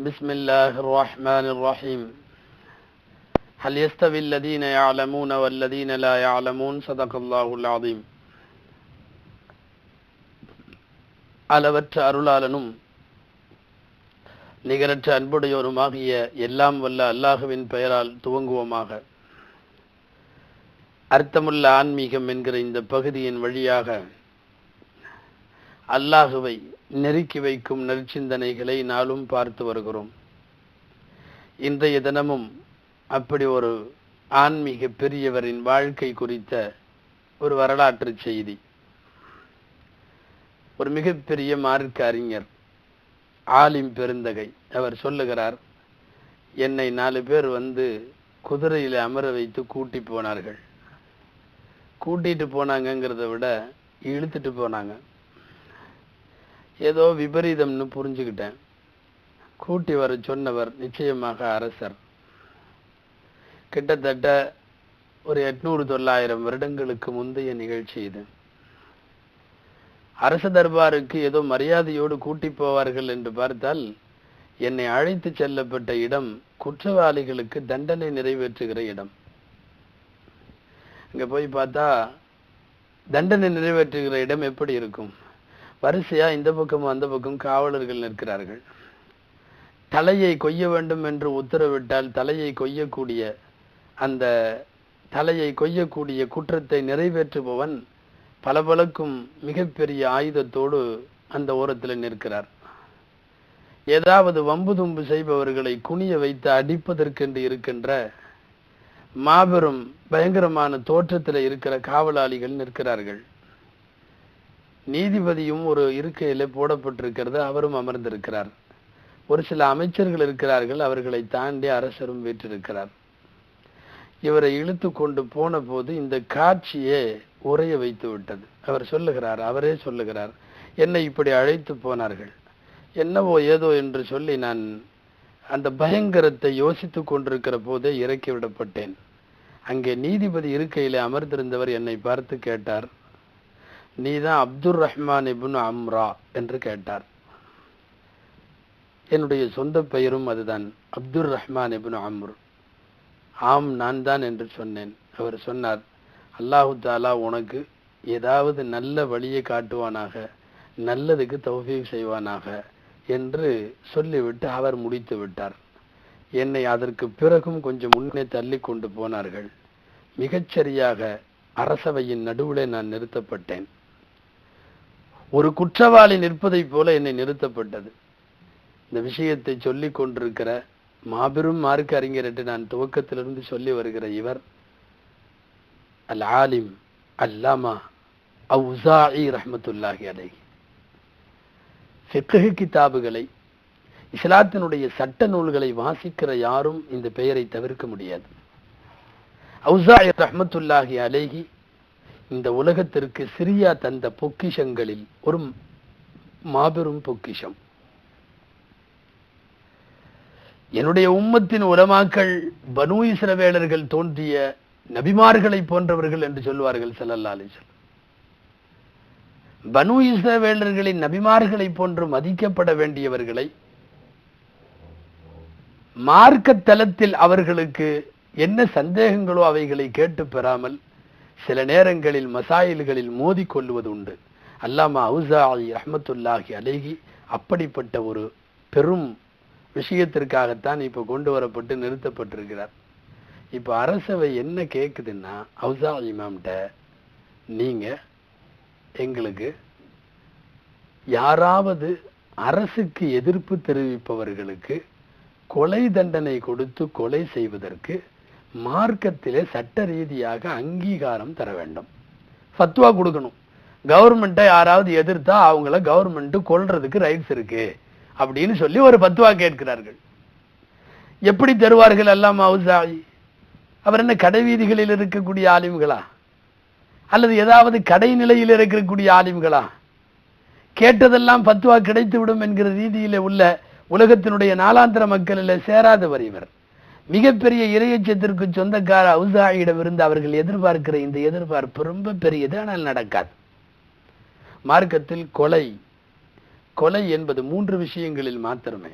بسم الله الرحمن الرحيم هل يستوي الذين يعلمون والذين لا يعلمون صدق الله العظيم அளவற்ற அருளாளனும் நிகரற்ற அன்புடையோருமாகிய எல்லாம் வல்ல அல்லாஹுவின் பெயரால் துவங்குவோமாக அர்த்தமுள்ள ஆன்மீகம் என்கிற இந்த பகுதியின் வழியாக அல்லாஹுவை நெருக்கி வைக்கும் நற்சிந்தனைகளை நாளும் பார்த்து வருகிறோம். இன்றைய தினமும் அப்படி ஒரு ஆன்மீக பெரியவரின் வாழ்க்கை குறித்த ஒரு வரலாற்று செய்தி. ஒரு மிகப்பெரிய மார்க்க அறிஞர் ஆலிம் பெருந்தகை அவர் சொல்லுகிறார் என்னை நாலு பேர் வந்து குதிரையில் அமர வைத்து கூட்டி போனார்கள். கூட்டிட்டு போனாங்கங்கிறத விட இழுத்துட்டு போனாங்க. ஏதோ விபரீதம்னு புரிஞ்சுக்கிட்டேன். கூட்டி வர சொன்னவர் நிச்சயமாக அரசர். கிட்டத்தட்ட ஒரு எட்நூறு தொள்ளாயிரம் வருடங்களுக்கு முந்தைய நிகழ்ச்சி இது. அரச தர்பாருக்கு ஏதோ மரியாதையோடு கூட்டி போவார்கள் என்று பார்த்தால் என்னை அழைத்து செல்லப்பட்ட இடம் குற்றவாளிகளுக்கு தண்டனை நிறைவேற்றுகிற இடம். இங்க போய் பார்த்தா தண்டனை நிறைவேற்றுகிற இடம் எப்படி இருக்கும்? வரிசையா இந்த பக்கமும் அந்த பக்கம் காவலர்கள் நிற்கிறார்கள். தலையை கொய்ய வேண்டும் என்று உத்தரவிட்டால் தலையை கொய்யக்கூடிய அந்த தலையை கொய்யக்கூடிய குற்றத்தை நிறைவேற்றுபவன் பளபளக்கும் மிகப்பெரிய ஆயுதத்தோடு அந்த ஓரத்தில் நிற்கிறார். ஏதாவது வம்பு தும்பு செய்பவர்களை குனிய வைத்து அடிப்பதற்கென்று இருக்கின்ற மாபெரும் பயங்கரமான தோற்றத்தில் இருக்கிற காவலாளிகள் நிற்கிறார்கள். நீதிபதியும் ஒரு இருக்கையில போடப்பட்டிருக்கிறது அவரும் அமர்ந்திருக்கிறார். ஒரு சில அமைச்சர்கள் இருக்கிறார்கள் அவர்களை தாண்டி அரசரும் வீற்றிருக்கிறார். இவரை இழுத்து கொண்டு போன போது இந்த காட்சியே உரைய வைத்து விட்டது. அவர் சொல்லுகிறார் அவரே சொல்லுகிறார் என்னை இப்படி அழைத்து போனார்கள். என்னவோ ஏதோ என்று சொல்லி நான் அந்த பயங்கரத்தை யோசித்து கொண்டிருக்கிற போதே இறக்கி விடப்பட்டேன். அங்கே நீதிபதி இருக்கையிலே அமர்ந்திருந்தவர் என்னை பார்த்து கேட்டார் நீதான் அப்துல் ரஹ்மான் இபுன் அம்ரா என்று கேட்டார். என்னுடைய சொந்த பெயரும் அதுதான் அப்துல் ரஹ்மான் இபுன் அம்ரு. ஆம் நான் தான் என்று சொன்னேன். அவர் சொன்னார் அல்லாஹு தாலா உனக்கு ஏதாவது நல்ல வழியை காட்டுவானாக நல்லதுக்கு தௌஃபீக் செய்வானாக என்று சொல்லிவிட்டு அவர் முடித்து விட்டார். என்னை அதற்கு பிறகும் கொஞ்சம் முன்னே தள்ளி கொண்டு போனார்கள். மிகச்சரியாக அரசவையின் நடுவிலே நான் நிறுத்தப்பட்டேன். ஒரு குற்றவாளி நிற்பதைப் போல என்னை நிறுத்தப்பட்டது. இந்த விஷயத்தை சொல்லி கொண்டிருக்கிற மாபெரும் மார்க்க அறிஞர் என்று நான் துவக்கத்திலிருந்து சொல்லி வருகிற இவர் அல் ஆலிம் அல்லாமா இ ரஹமத்துல்லாஹி அலை ஃபிக்ஹு கிதாபுகளை இஸ்லாத்தினுடைய சட்ட நூல்களை வாசிக்கிற யாரும் இந்த பெயரை தவிர்க்க முடியாது. அவுசாயி ரஹமத்துல்லாஹி அலைஹி இந்த உலகத்திற்கு சிரியா தந்த பொக்கிஷங்களில் ஒரு மாபெரும் பொக்கிஷம். என்னுடைய உம்மத்தின் உலமாக்கள் பனு இஸ்ரவேலர்கள் தோன்றிய நபிமார்களை போன்றவர்கள் என்று சொல்வார்கள் ஸல்லல்லாஹு அலைஹி பனு இஸ்ரவேலர்களின் நபிமார்களை போன்று மதிக்கப்பட வேண்டியவர்களை மார்க்க தலத்தில் அவர்களுக்கு என்ன சந்தேகங்களோ அவைகளை கேட்டு பெறாமல் சில நேரங்களில் மசாயில்களில் மோதி கொள்வது உண்டு அல்லாமா அவுசாயி ரஹமத்துல்லாஹி அலேஹி அப்படிப்பட்ட ஒரு பெரும் விஷயத்திற்காகத்தான் இப்போ கொண்டு வரப்பட்டு நிறுத்தப்பட்டிருக்கிறார். இப்போ அரசவை என்ன கேட்குதுன்னா அவுசா மேம்கிட்ட நீங்கள் எங்களுக்கு யாராவது அரசுக்கு எதிர்ப்பு தெரிவிப்பவர்களுக்கு கொலை தண்டனை கொடுத்து கொலை செய்வதற்கு மார்க்கத்திலே சட்ட ரீதியாக அங்கீகாரம் தர வேண்டும். ஃபத்வா கொடுக்கணும். கவர்மெண்ட்டை யாராவது எதிர்த்தா அவங்கள கவர்மெண்ட்டு கொள்றதுக்கு ரைட்ஸ் இருக்கு. அப்படின்னு சொல்லி ஒரு பத்துவா கேட்கிறார்கள். எப்படி தருவார்கள் எல்லாம் அவுசாயி? அவர் என்ன கடை வீதிகளில் இருக்கக்கூடிய ஆலிம்களா? அல்லது ஏதாவது கடை நிலையில் இருக்கக்கூடிய ஆலிம்களா? கேட்டதெல்லாம் பத்துவா கிடைத்து விடும் என்கிற ரீதியில உள்ள உலகத்தினுடைய நாளாந்திர மக்களில் சேராதவர் இவர். மிகப்பெரிய இறையச்சத்திற்கு சொந்தக்கார அவுசாயிடமிருந்து அவர்கள் எதிர்பார்க்கிற இந்த எதிர்பார்ப்பு ரொம்ப பெரியது ஆனால் நடக்காது. மார்க்கத்தில் கொலை கொலை என்பது மூன்று விஷயங்களில் மாத்திரமே.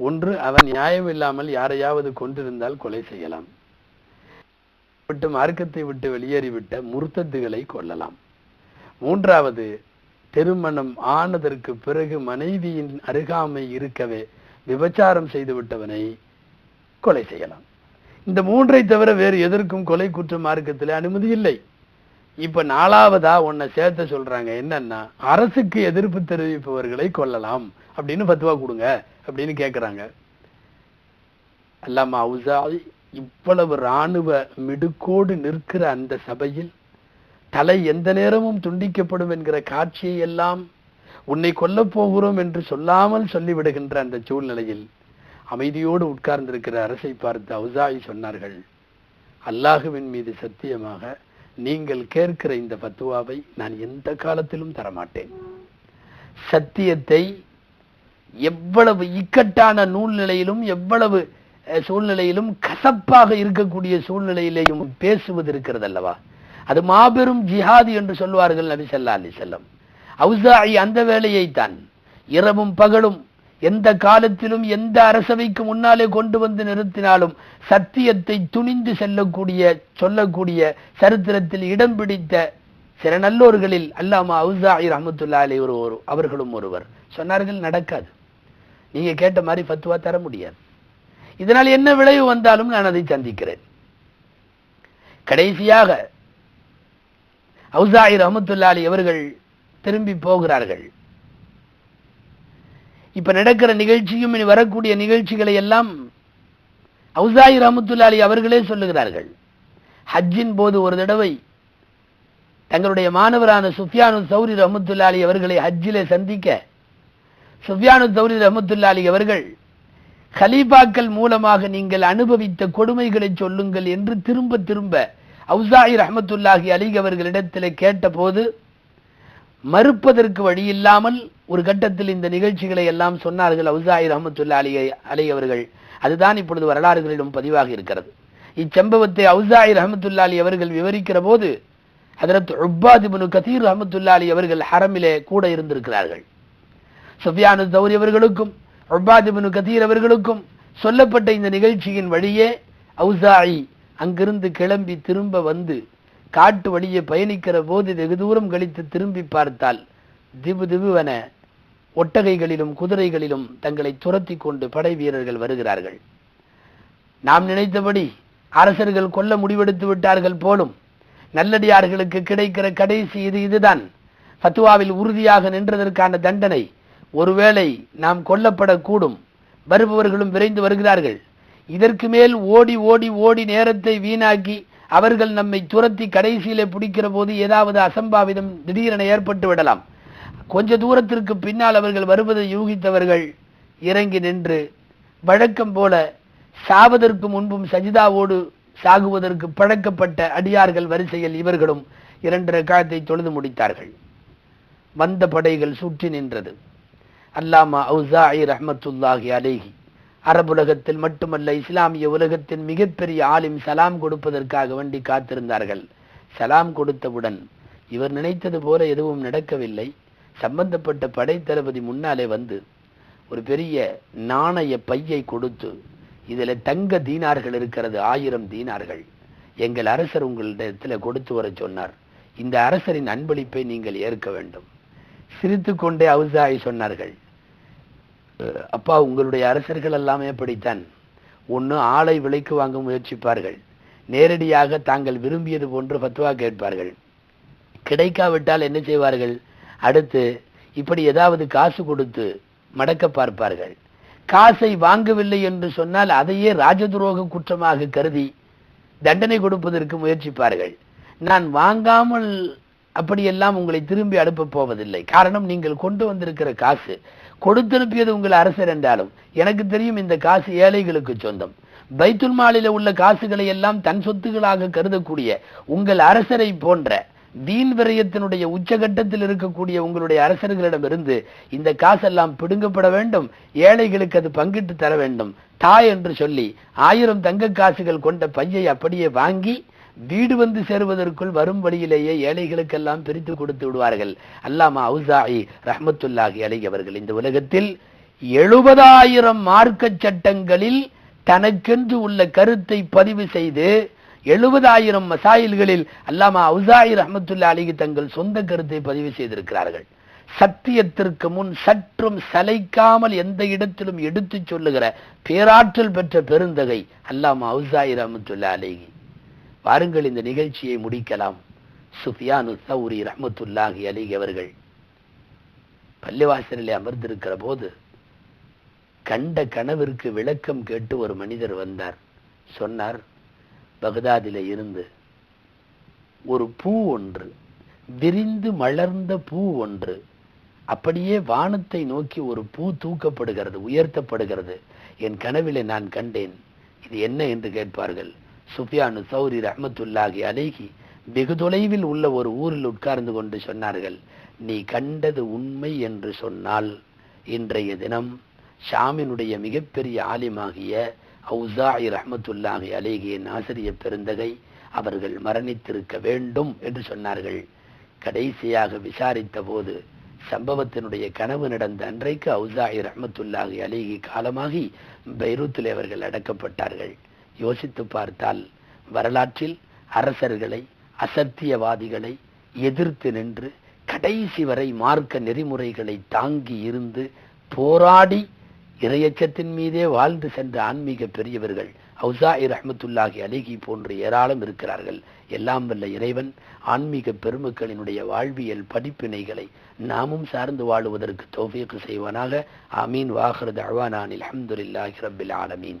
ஒன்று அவன் நியாயம் இல்லாமல் யாரையாவது கொண்டிருந்தால் கொலை செய்யலாம். விட்டு மார்க்கத்தை விட்டு வெளியேறிவிட்ட முர்த்தத்துகளை கொள்ளலாம் மூன்றாவது திருமணம் ஆனதற்கு பிறகு மனைவியின் அருகாமை இருக்கவே விபச்சாரம் செய்து விட்டவனை கொலை செய்யலாம். இந்த மூன்றை தவிர வேறு எதற்கும் கொலை குற்ற மார்க்கத்தில் அனுமதி இல்லை. இப்ப நாலாவதா உன்னை சேர்த்த சொல்றாங்க என்னன்னா அரசுக்கு எதிர்ப்பு தெரிவிப்பவர்களை கொல்லலாம் அப்படின்னு பத்துவா கொடுங்க அப்படின்னு கேக்குறாங்க. அல்லாமா அவுசா இவ்வளவு ராணுவ மிடுக்கோடு நிற்கிற அந்த சபையில் தலை எந்த நேரமும் துண்டிக்கப்படும் என்கிற காட்சியை எல்லாம் உன்னை கொல்லப் போகிறோம் என்று சொல்லாமல் சொல்லிவிடுகின்ற அந்த சூழ்நிலையில் அமைதியோடு உட்கார்ந்திருக்கிற அரசை பார்த்து அவுசாயி சொன்னார்கள் அல்லாஹுவின் மீது சத்தியமாக நீங்கள் கேட்கிற இந்த பத்துவாவை நான் எந்த காலத்திலும் தரமாட்டேன். சத்தியத்தை எவ்வளவு இக்கட்டான நூல்நிலையிலும் எவ்வளவு சூழ்நிலையிலும் கசப்பாக இருக்கக்கூடிய சூழ்நிலையிலேயும் பேசுவது இருக்கிறது அல்லவா அது மாபெரும் ஜிஹாது என்று சொல்வார்கள் நபி சல்லா அலி செல்லம் அவுசாயி அந்த வேலையை தான் இரவும் பகலும் எந்த காலத்திலும் எந்த அரசவைக்கு முன்னாலே கொண்டு வந்து நிறுத்தினாலும் சத்தியத்தை துணிந்து செல்லக்கூடிய சொல்லக்கூடிய சரித்திரத்தில் இடம் பிடித்த சில நல்லோர்களில் அல்லாமா அவுசாயி ரஹமத்துல்லா அலி ஒரு ஒரு அவர்களும் ஒருவர். சொன்னார்கள் நடக்காது. நீங்க கேட்ட மாதிரி ஃபத்துவா தர முடியாது. இதனால் என்ன விளைவு வந்தாலும் நான் அதை சந்திக்கிறேன். கடைசியாக அவுசாயி ரஹமத்துல்லா அலி அவர்கள் திரும்பி போகிறார்கள். இப்ப நடக்கிற நிகழ்ச்சியும் இனி வரக்கூடிய நிகழ்ச்சிகளை எல்லாம் அவுசாயி ரஹமத்துல்லாலி அவர்களே சொல்லுகிறார்கள். ஹஜ்ஜின் போது ஒரு தடவை தங்களுடைய மாணவரான சுஃபியானு சௌரி ரஹமத்துல்லாலி அவர்களை ஹஜ்ஜிலே சந்திக்க சுஃபியானு சௌரி ரஹமத்துல்லாலி அவர்கள் கலீபாக்கள் மூலமாக நீங்கள் அனுபவித்த கொடுமைகளை சொல்லுங்கள் என்று திரும்ப திரும்ப அவுசாயி ரஹமத்துல்லாஹி அலிக் அவர்களிடத்தில் கேட்டபோது மறுப்பதற்கு வழி இல்லாமல் ஒரு கட்டத்தில் இந்த நிகழ்ச்சிகளை எல்லாம் சொன்னார்கள் அவுசாயி ரஹமத்துல்லா அலி அலி அவர்கள். அதுதான் இப்பொழுது வரலாறுகளிலும் பதிவாக இருக்கிறது. இச்சம்பவத்தை அவுசாயி ரஹமத்துல்லா அலி அவர்கள் விவரிக்கிற போது அதற்கு உப்பாத் இப்னு கதீர் ரஹமத்துல்லா அலி அவர்கள் ஹரமிலே கூட இருந்திருக்கிறார்கள். சுஃபியானு தௌரி அவர்களுக்கும் உப்பாத் இப்னு கதீர் அவர்களுக்கும் சொல்லப்பட்ட இந்த நிகழ்ச்சியின் வழியே அவுசாயி அங்கிருந்து கிளம்பி திரும்ப வந்து காட்டு வழியே பயணிக்கிற போது வெகு தூரம் கழித்து திரும்பி பார்த்தால் திபு திபுவென ஒட்டகைகளிலும் குதிரைகளிலும் தங்களை துரத்தி கொண்டு படை வீரர்கள் வருகிறார்கள். நாம் நினைத்தபடி அரசர்கள் கொல்ல முடிவெடுத்து விட்டார்கள் போலும் நல்லடியார்களுக்கு கிடைக்கிற கடைசி இது இதுதான். ஃபத்துவாவில் உறுதியாக நின்றதற்கான தண்டனை ஒருவேளை நாம் கொல்லப்படக்கூடும். வருபவர்களும் விரைந்து வருகிறார்கள். இதற்கு மேல் ஓடி ஓடி ஓடி நேரத்தை வீணாக்கி அவர்கள் நம்மை துரத்தி கடைசியிலே பிடிக்கிற போது ஏதாவது அசம்பாவிதம் திடீரென ஏற்பட்டு விடலாம். கொஞ்ச தூரத்திற்கு பின்னால் அவர்கள் வருவதை யூகித்தவர்கள் இறங்கி நின்று வழக்கம் போல சாவதற்கு முன்பும் சஜிதாவோடு சாகுவதற்கு பழக்கப்பட்ட அடியார்கள் வரிசையில் இவர்களும் இரண்டு காலத்தை தொழுது முடித்தார்கள். வந்த படைகள் சுற்றி நின்றது. அல்லாமா அவுசாயி ரஹமத்துல்லாஹி அலேஹி. அரபுலகத்தில் மட்டுமல்ல இஸ்லாமிய உலகத்தின் மிகப்பெரிய ஆலிம் சலாம் கொடுப்பதற்காக வேண்டி காத்திருந்தார்கள். சலாம் கொடுத்தவுடன் இவர் நினைத்தது போல எதுவும் நடக்கவில்லை. சம்பந்தப்பட்ட படைத்தளபதி முன்னாலே வந்து ஒரு பெரிய நாணய பையை கொடுத்து இதில் தங்க தீனார்கள் இருக்கிறது ஆயிரம் தீனார்கள் எங்கள் அரசர் உங்களிடத்தில் கொடுத்து வர சொன்னார். இந்த அரசரின் அன்பளிப்பை நீங்கள் ஏற்க வேண்டும். சிரித்து கொண்டே அவுசாயி சொன்னார்கள். அப்பா உங்களுடைய அரசர்கள் எல்லாமே அப்படித்தான். ஒன்று ஆளை விலைக்கு வாங்க முயற்சிப்பார்கள். நேரடியாக தாங்கள் விரும்பியது போன்று ஃபத்வா கேட்பார்கள். கிடைக்காவிட்டால் என்ன செய்வார்கள்? அடுத்து இப்படி ஏதாவது காசு கொடுத்து மடக்க பார்ப்பார்கள். காசை வாங்கவில்லை என்று சொன்னால் அதையே ராஜதுரோக குற்றமாக கருதி தண்டனை கொடுப்பதற்கு முயற்சிப்பார்கள். நான் வாங்காமல் அப்படியெல்லாம் உங்களை திரும்பி அனுப்பப் போவதில்லை. காரணம் நீங்கள் கொண்டு வந்திருக்கிற காசு கொடுத்தனுப்பியது உங்கள் அரசர் என்றாலும் எனக்கு தெரியும் இந்த காசு ஏழைகளுக்கு சொந்தம். பைத்துல் மாலில உள்ள காசுகளை எல்லாம் தன் சொத்துகளாக கருதக்கூடிய உங்கள் அரசரை போன்ற வீண் விரயத்தினுடைய உச்சகட்டத்தில் இருக்கக்கூடிய உங்களுடைய அரசர்களிடமிருந்து இந்த காசெல்லாம் பிடுங்கப்பட வேண்டும். ஏழைகளுக்கு அது பங்கிட்டு தர வேண்டும். தாய் என்று சொல்லி ஆயிரம் தங்க காசுகள் கொண்ட பையை அப்படியே வாங்கி வீடு வந்து சேருவதற்குள் வரும் வழியிலேயே ஏழைகளுக்கெல்லாம் பிரித்து கொடுத்து விடுவார்கள். அல்லாமா அவுசாயி ரஹமத்துல்லாஹி அலை அவர்கள் இந்த உலகத்தில் எழுபதாயிரம் மார்க்க சட்டங்களில் தனக்கென்று உள்ள கருத்தை பதிவு செய்து எழுபதாயிரம் மசாயில்களில் அல்லாமா அவுசாயி ரஹமத்துல்லா அலிகி தங்கள் சொந்த கருத்தை பதிவு செய்திருக்கிறார்கள். சத்தியத்திற்கு முன் சற்றும் சலைக்காமல் எந்த இடத்திலும் எடுத்துச் சொல்லுகிற பேராற்றல் பெற்ற பெருந்தகை அல்லாமா அவுசாயி ரஹமத்துல்லா அலிகி வாருங்கள் இந்த நிகழ்ச்சியை முடிக்கலாம். சுஃபியானு சௌரி ரஹமத்துல்லாஹி அலி அவர்கள் பள்ளிவாசலில் அமர்ந்திருக்கிற போது கண்ட கனவிற்கு விளக்கம் கேட்டு ஒரு மனிதர் வந்தார். சொன்னார் பகதாதில இருந்து ஒரு பூ ஒன்று விரிந்து மலர்ந்த பூ ஒன்று அப்படியே வானத்தை நோக்கி ஒரு பூ தூக்கப்படுகிறது உயர்த்தப்படுகிறது. என் கனவிலே நான் கண்டேன் இது என்ன என்று கேட்பார்கள். சுஃபியானு சௌரி ரஹமத்துல்லாஹி அலைகி வெகு தொலைவில் உள்ள ஒரு ஊரில் உட்கார்ந்து கொண்டு சொன்னார்கள் நீ கண்டது உண்மை என்று சொன்னால் இன்றைய தினம் ஷாமினுடைய மிகப்பெரிய ஆலிமாகிய ஹவுசாயி ரஹமத்துல்லாஹி அலேகியின் ஆசிரிய பெருந்தகை அவர்கள் மரணித்திருக்க வேண்டும் என்று சொன்னார்கள். கடைசியாக விசாரித்த போது சம்பவத்தினுடைய கனவு நடந்த அன்றைக்கு ஹவுசாயி ரஹமத்துல்லாஹி அலேகி காலமாகி பைரூத்தில் அவர்கள் அடக்கப்பட்டார்கள். யோசித்து பார்த்தால் வரலாற்றில் அரசர்களை அசத்தியவாதிகளை எதிர்த்து நின்று கடைசி வரை மார்க்க நெறிமுறைகளை தாங்கி இருந்து போராடி இறையச்சத்தின் மீதே வாழ்ந்து சென்ற ஆன்மீக பெரியவர்கள் அவுசாஇ அஹமத்துல்லாஹி அலிகி போன்று ஏராளம் இருக்கிறார்கள். எல்லாம் வல்ல இறைவன் ஆன்மீக பெருமக்களினுடைய வாழ்வியல் படிப்பினைகளை நாமும் சார்ந்து வாழுவதற்கு தௌஃபீக்கு செய்வானாக. ஆமீன். வாஹரத் அவானானில் அஹமதுல்லாஹி ரபில் ஆலமீன்.